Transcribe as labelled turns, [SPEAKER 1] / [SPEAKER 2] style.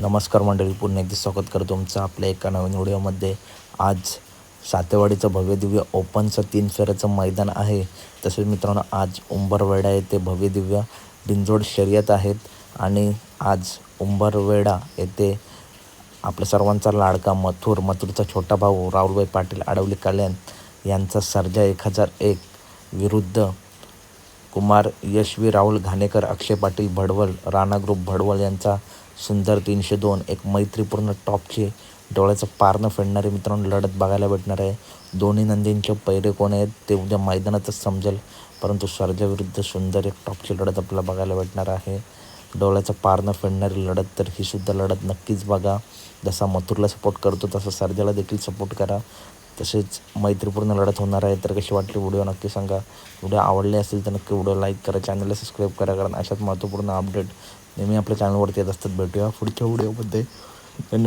[SPEAKER 1] नमस्कार मंडळी पुन्हा एकदा स्वागत करतो तुमचं आपल्या एका नवीन व्हिडिओमध्ये. आज सातेवाडीचं भव्यदिव्य ओपनचं तीन फेऱ्याचं मैदान आहे. तसेच मित्रांनो आज उंबरवेडा येथे भव्यदिव्य बिंजोड शर्यत आहेत आणि आज उंबरवेडा येथे आपल्या सर्वांचा लाडका मथुर मथुरचा छोटा भाऊ राहुलभाई पाटील आडवली कल्याण यांचा सर्जा एक हजार एक विरुद्ध कुमार यशवी राहुल घाणेकर अक्षय पाटील भडवल राणा ग्रुप भडवल यांचा सुंदर तीनशे दोन एक मैत्रीपूर्ण टॉपची. डोळ्याचं पारणं फेडणारी मित्रांनो लढत बघायला भेटणार आहे. दोन्ही नंदींचे पैरे कोण आहेत ते उद्या मैदानातच समजेल. परंतु सर्जाविरुद्ध सुंदर एक टॉपची लढत आपल्याला बघायला भेटणार आहे. डोळ्याचं पारणं फेडणारी लढत तर ही सुद्धा लढत नक्कीच बघा. जसा मथुरला सपोर्ट करतो तसा सर्जाला देखील सपोर्ट करा. तसेच मैत्रीपूर्ण लढत होणार आहे तर कशी वाटली व्हिडिओ नक्की सांगा. व्हिडिओ आवडले असेल तर नक्की व्हिडिओ लाईक करा चॅनलला सबस्क्राईब करा कारण अशाच महत्त्वपूर्ण अपडेट नेहमी आपल्या चॅनलवरती येत असतात. भेटूया पुढच्या व्हिडिओमध्ये धन्यवाद.